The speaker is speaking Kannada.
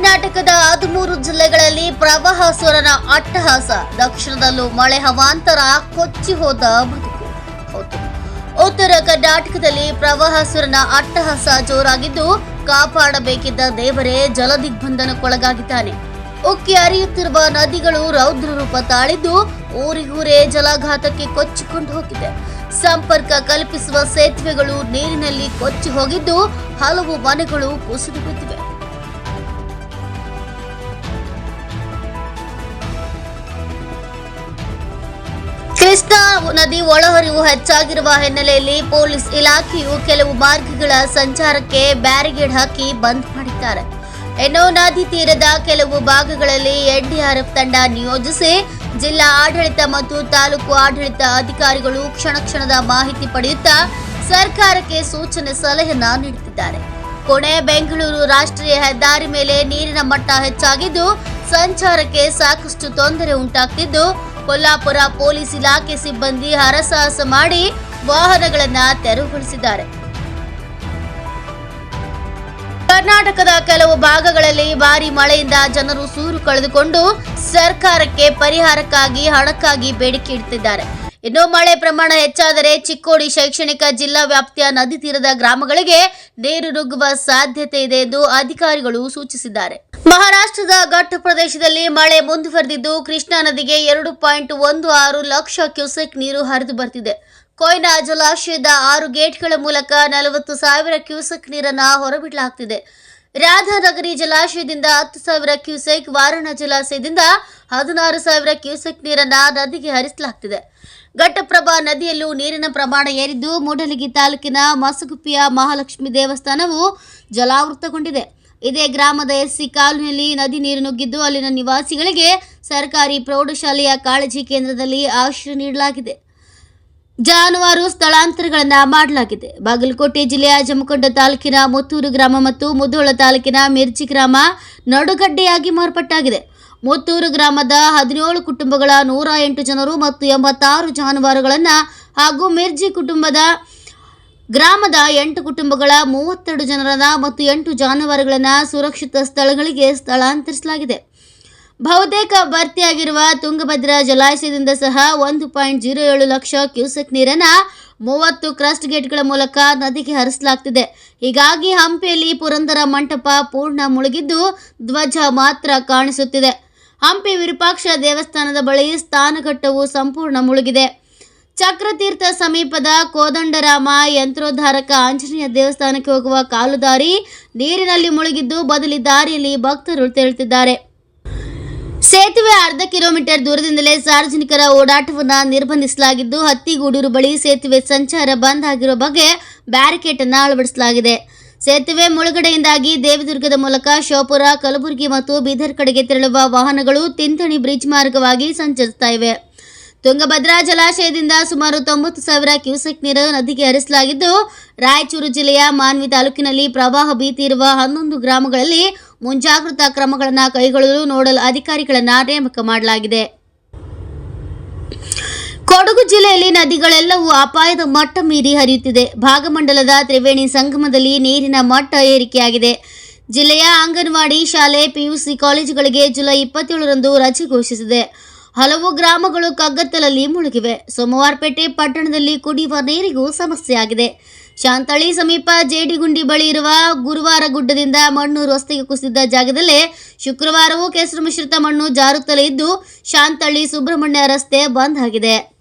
ಕರ್ನಾಟಕದ ಹದಿಮೂರು ಜಿಲ್ಲೆಗಳಲ್ಲಿ ಪ್ರವಾಹ ಸುರನ ಅಟ್ಟಹಾಸ. ದಕ್ಷಿಣದಲ್ಲೂ ಮಳೆ ಹವಾಂತರ ಕೊಚ್ಚಿ ಹೋದ ಬದುಕು. ಉತ್ತರ ಕರ್ನಾಟಕದಲ್ಲಿ ಪ್ರವಾಹ ಸುರನ ಅಟ್ಟಹಾಸ ಜೋರಾಗಿದ್ದು ಕಾಪಾಡಬೇಕಿದ್ದ ದೇವರೇ ಜಲದಿಗ್ಬಂಧನಕ್ಕೊಳಗಾಗಿದ್ದಾನೆ. ಉಕ್ಕಿ ಹರಿಯುತ್ತಿರುವ ನದಿಗಳು ರೌದ್ರ ರೂಪ ತಾಳಿದ್ದು ಊರಿಗೂರೇ ಜಲಾಘಾತಕ್ಕೆ ಕೊಚ್ಚಿಕೊಂಡು ಹೋಗಿದೆ. ಸಂಪರ್ಕ ಕಲ್ಪಿಸುವ ಸೇತುವೆಗಳು ನೀರಿನಲ್ಲಿ ಕೊಚ್ಚಿ ಹೋಗಿದ್ದು ಹಲವು ಮನೆಗಳು ಕುಸಿದು ಬಿದ್ದಿವೆ. ಕೃಷ್ಣಾ, ನದಿ ಒಳಹರಿವು ಹೆಚ್ಚಾಗಿರುವ ಹಿನ್ನೆಲೆಯಲ್ಲಿ ಪೊಲೀಸ್ ಇಲಾಖೆಯು ಕೆಲವು ಮಾರ್ಗಗಳ ಸಂಚಾರಕ್ಕೆ ಬ್ಯಾರಿಗೇಡ್ ಹಾಕಿ ಬಂದ್ ಮಾಡಿದ್ದಾರೆ. ಇನ್ನು ನದಿ ತೀರದ ಕೆಲವು ಭಾಗಗಳಲ್ಲಿ ಎನ್ಡಿಆರ್ಎಫ್ ತಂಡ ನಿಯೋಜಿಸಿ ಜಿಲ್ಲಾ ಆಡಳಿತ ಮತ್ತು ತಾಲೂಕು ಆಡಳಿತ ಅಧಿಕಾರಿಗಳು ಕ್ಷಣ ಕ್ಷಣದ ಮಾಹಿತಿ ಪಡೆಯುತ್ತಾ ಸರ್ಕಾರಕ್ಕೆ ಸೂಚನೆ ಸಲಹೆಯನ್ನ ನೀಡುತ್ತಿದ್ದಾರೆ. ಕೊನೆ ಬೆಂಗಳೂರು ರಾಷ್ಟ್ರೀಯ ಹೆದ್ದಾರಿ ಮೇಲೆ ನೀರಿನ ಮಟ್ಟ ಹೆಚ್ಚಾಗಿದ್ದು, ಸಂಚಾರಕ್ಕೆ ಸಾಕಷ್ಟು ತೊಂದರೆ ಉಂಟಾಗ್ತಿದ್ದು ಕೊಲ್ಲಾಪುರ ಪೊಲೀಸ್ ಇಲಾಖೆ ಸಿಬ್ಬಂದಿ ಹರಸಾಹಸ ಮಾಡಿ ವಾಹನಗಳನ್ನ ತೆರವುಗೊಳಿಸಿದ್ದಾರೆ. ಕರ್ನಾಟಕದ ಕೆಲವು ಭಾಗಗಳಲ್ಲಿ ಭಾರಿ ಮಳೆಯಿಂದ ಜನರು ಸೂರು ಕಳೆದುಕೊಂಡು ಸರ್ಕಾರಕ್ಕೆ ಪರಿಹಾರಕ್ಕಾಗಿ ಹಣಕ್ಕಾಗಿ ಬೇಡಿಕೆ ಇಡುತ್ತಿದ್ದಾರೆ ಇನ್ನು ಮಳೆ ಪ್ರಮಾಣ ಹೆಚ್ಚಾದರೆ ಚಿಕ್ಕೋಡಿ ಶೈಕ್ಷಣಿಕ ಜಿಲ್ಲಾ ವ್ಯಾಪ್ತಿಯ ನದಿ ತೀರದ ಗ್ರಾಮಗಳಿಗೆ ನೀರು ನುಗ್ಗುವ ಸಾಧ್ಯತೆ ಇದೆ ಎಂದು ಅಧಿಕಾರಿಗಳು ಸೂಚಿಸಿದ್ದಾರೆ. ಮಹಾರಾಷ್ಟ್ರದ ಘಟ್ಟ ಪ್ರದೇಶದಲ್ಲಿ ಮಳೆ ಮುಂದುವರೆದಿದ್ದು ಕೃಷ್ಣಾ ನದಿಗೆ ಎರಡು ಪಾಯಿಂಟ್ ಒಂದು ಆರು ಲಕ್ಷ ಕ್ಯೂಸೆಕ್ ನೀರು ಹರಿದು ಬರ್ತಿದೆ. ಕೊಯ್ನಾ ಜಲಾಶಯದ ಆರು ಗೇಟ್ಗಳ ಮೂಲಕ ನಲವತ್ತು ಸಾವಿರ ಕ್ಯೂಸೆಕ್ ನೀರನ್ನು ಹೊರಬಿಡಲಾಗ್ತಿದೆ. ರಾಧಾನಗರಿ ಜಲಾಶಯದಿಂದ ಹತ್ತು ಸಾವಿರ ಕ್ಯೂಸೆಕ್, ವಾರಣ ಜಲಾಶಯದಿಂದ ಹದಿನಾರು ಸಾವಿರ ಕ್ಯೂಸೆಕ್ ನೀರನ್ನು ನದಿಗೆ ಹರಿಸಲಾಗ್ತಿದೆ. ಘಟ್ಟಪ್ರಭಾ ನದಿಯಲ್ಲೂ ನೀರಿನ ಪ್ರಮಾಣ ಏರಿದ್ದು ಮೂಡಲಗಿ ತಾಲೂಕಿನ ಮಸಗುಪ್ಪಿಯ ಮಹಾಲಕ್ಷ್ಮಿ ದೇವಸ್ಥಾನವು ಜಲಾವೃತಗೊಂಡಿದೆ. ಇದೇ ಗ್ರಾಮದ ಎಸ್ಸಿ ಕಾಲೋನಿಯಲ್ಲಿ ನದಿ ನೀರು ನುಗ್ಗಿದ್ದು ಅಲ್ಲಿನ ನಿವಾಸಿಗಳಿಗೆ ಸರ್ಕಾರಿ ಪ್ರೌಢಶಾಲೆಯ ಕಾಳಜಿ ಕೇಂದ್ರದಲ್ಲಿ ಆಶ್ರಯ ನೀಡಲಾಗಿದೆ. ಜಾನುವಾರು ಸ್ಥಳಾಂತರಗಳನ್ನು ಮಾಡಲಾಗಿದೆ. ಬಾಗಲಕೋಟೆ ಜಿಲ್ಲೆಯ ಜಮಖಂಡ ತಾಲೂಕಿನ ಮುತ್ತೂರು ಗ್ರಾಮ ಮತ್ತು ಮುಧೋಳ ತಾಲೂಕಿನ ಮಿರ್ಚಿ ಗ್ರಾಮ ನಡುಗಡ್ಡೆಯಾಗಿ ಮಾರ್ಪಟ್ಟಾಗಿದೆ. ಮುತ್ತೂರು ಗ್ರಾಮದ ಹದಿನೇಳು ಕುಟುಂಬಗಳ ನೂರ ಎಂಟು ಜನರು ಮತ್ತು ಎಂಬತ್ತಾರು ಜಾನುವಾರುಗಳನ್ನು ಹಾಗೂ ಮಿರ್ಜಿ ಕುಟುಂಬದ ಗ್ರಾಮದ ಎಂಟು ಕುಟುಂಬಗಳ ಮೂವತ್ತೆರಡು ಜನರನ್ನ ಮತ್ತು ಎಂಟು ಜಾನುವಾರುಗಳನ್ನು ಸುರಕ್ಷಿತ ಸ್ಥಳಗಳಿಗೆ ಸ್ಥಳಾಂತರಿಸಲಾಗಿದೆ. ಬಹುತೇಕ ಭರ್ತಿಯಾಗಿರುವ ತುಂಗಭದ್ರಾ ಜಲಾಶಯದಿಂದ ಸಹ ಒಂದು ಪಾಯಿಂಟ್ ಜೀರೋ ಏಳು ಲಕ್ಷ ಕ್ಯೂಸೆಕ್ ನೀರನ್ನ ಮೂವತ್ತು ಕ್ರಸ್ಟ್ ಗೇಟ್ಗಳ ಮೂಲಕ ನದಿಗೆ ಹರಿಸಲಾಗ್ತಿದೆ. ಹೀಗಾಗಿ ಹಂಪಿಯಲ್ಲಿ ಪುರಂದರ ಮಂಟಪ ಪೂರ್ಣ ಮುಳುಗಿದ್ದು ಧ್ವಜ ಮಾತ್ರ ಕಾಣಿಸುತ್ತಿದೆ. ಹಂಪಿ ವಿರೂಪಾಕ್ಷ ದೇವಸ್ಥಾನದ ಬಳಿ ಸ್ಥಾನಘಟ್ಟವು ಸಂಪೂರ್ಣ ಮುಳುಗಿದೆ. ಚಕ್ರತೀರ್ಥ ಸಮೀಪದ ಕೋದಂಡರಾಮ ಯಂತ್ರೋದ್ಧಾರಕ ಆಂಜನೇಯ ದೇವಸ್ಥಾನಕ್ಕೆ ಹೋಗುವ ಕಾಲುದಾರಿ ನೀರಿನಲ್ಲಿ ಮುಳುಗಿದ್ದು ಬದಲಿ ದಾರಿಯಲ್ಲಿ ಭಕ್ತರು ತೆರಳುತ್ತಿದ್ದಾರೆ. ಸೇತುವೆ ಅರ್ಧ ಕಿಲೋಮೀಟರ್ ದೂರದಿಂದಲೇ ಸಾರ್ವಜನಿಕರ ಓಡಾಟವನ್ನು ನಿರ್ಬಂಧಿಸಲಾಗಿದ್ದು, ಹತ್ತಿಗೂಡೂರು ಬಳಿ ಸೇತುವೆ ಸಂಚಾರ ಬಂದ್ ಆಗಿರುವ ಬಗ್ಗೆ ಬ್ಯಾರಿಕೇಡ್ ಅನ್ನು ಅಳವಡಿಸಲಾಗಿದೆ. ಸೇತುವೆ ಮುಳುಗಡೆಯಿಂದಾಗಿ ದೇವದುರ್ಗದ ಮೂಲಕ ಶೋಪುರ, ಕಲಬುರಗಿ ಮತ್ತು ಬೀದರ್ ಕಡೆಗೆ ತೆರಳುವ ವಾಹನಗಳು ತಿಂತಣಿ ಬ್ರಿಡ್ಜ್ ಮಾರ್ಗವಾಗಿ ಸಂಚರಿಸ್ತಾ ಇವೆ. ತುಂಗಭದ್ರಾ ಜಲಾಶಯದಿಂದ ಸುಮಾರು ತೊಂಬತ್ತು ಸಾವಿರ ಕ್ಯೂಸೆಕ್ ನೀರು ನದಿಗೆ ಹರಿಸಲಾಗಿದ್ದು, ರಾಯಚೂರು ಜಿಲ್ಲೆಯ ಮಾನ್ವಿ ತಾಲೂಕಿನಲ್ಲಿ ಪ್ರವಾಹ ಭೀತಿ ಇರುವ ಹನ್ನೊಂದು ಗ್ರಾಮಗಳಲ್ಲಿ ಮುಂಜಾಗ್ರತಾ ಕ್ರಮಗಳನ್ನು ಕೈಗೊಳ್ಳಲು ನೋಡಲ್ ಅಧಿಕಾರಿಗಳನ್ನು ನೇಮಕ ಮಾಡಲಾಗಿದೆ. ಕೊಡಗು ಜಿಲ್ಲೆಯಲ್ಲಿ ನದಿಗಳೆಲ್ಲವೂ ಅಪಾಯದ ಮಟ್ಟ ಮೀರಿ ಹರಿಯುತ್ತಿದೆ. ಭಾಗಮಂಡಲದ ತ್ರಿವೇಣಿ ಸಂಗಮದಲ್ಲಿ ನೀರಿನ ಮಟ್ಟ ಏರಿಕೆಯಾಗಿದೆ. ಜಿಲ್ಲೆಯ ಅಂಗನವಾಡಿ ಶಾಲೆ, ಪಿಯುಸಿ ಕಾಲೇಜುಗಳಿಗೆ ಜುಲೈ ಇಪ್ಪತ್ತೇಳರಂದು ರಜೆ ಘೋಷಿಸಿದೆ. ಹಲವು ಗ್ರಾಮಗಳು ಕಗ್ಗತ್ತಲಲ್ಲಿ ಮುಳುಗಿವೆ. ಸೋಮವಾರಪೇಟೆ ಪಟ್ಟಣದಲ್ಲಿ ಕುಡಿಯುವ ನೀರಿಗೂ ಸಮಸ್ಯೆಯಾಗಿದೆ ಶಾಂತಳಿ ಸಮೀಪ ಜೇಡಿಗುಂಡಿ ಬಳಿ ಇರುವ ಗುರುವಾರ ಗುಡ್ಡದಿಂದ ಮಣ್ಣು ರಸ್ತೆಗೆ ಕುಸಿದ ಜಾಗದಲ್ಲೇ ಶುಕ್ರವಾರವೂ ಕೆಸರು ಮಿಶ್ರಿತ ಮಣ್ಣು ಜಾರುತ್ತಲೇ ಇದ್ದು, ಶಾಂತಳ್ಳಿ ಸುಬ್ರಹ್ಮಣ್ಯ ರಸ್ತೆ ಬಂದ್ ಆಗಿದೆ.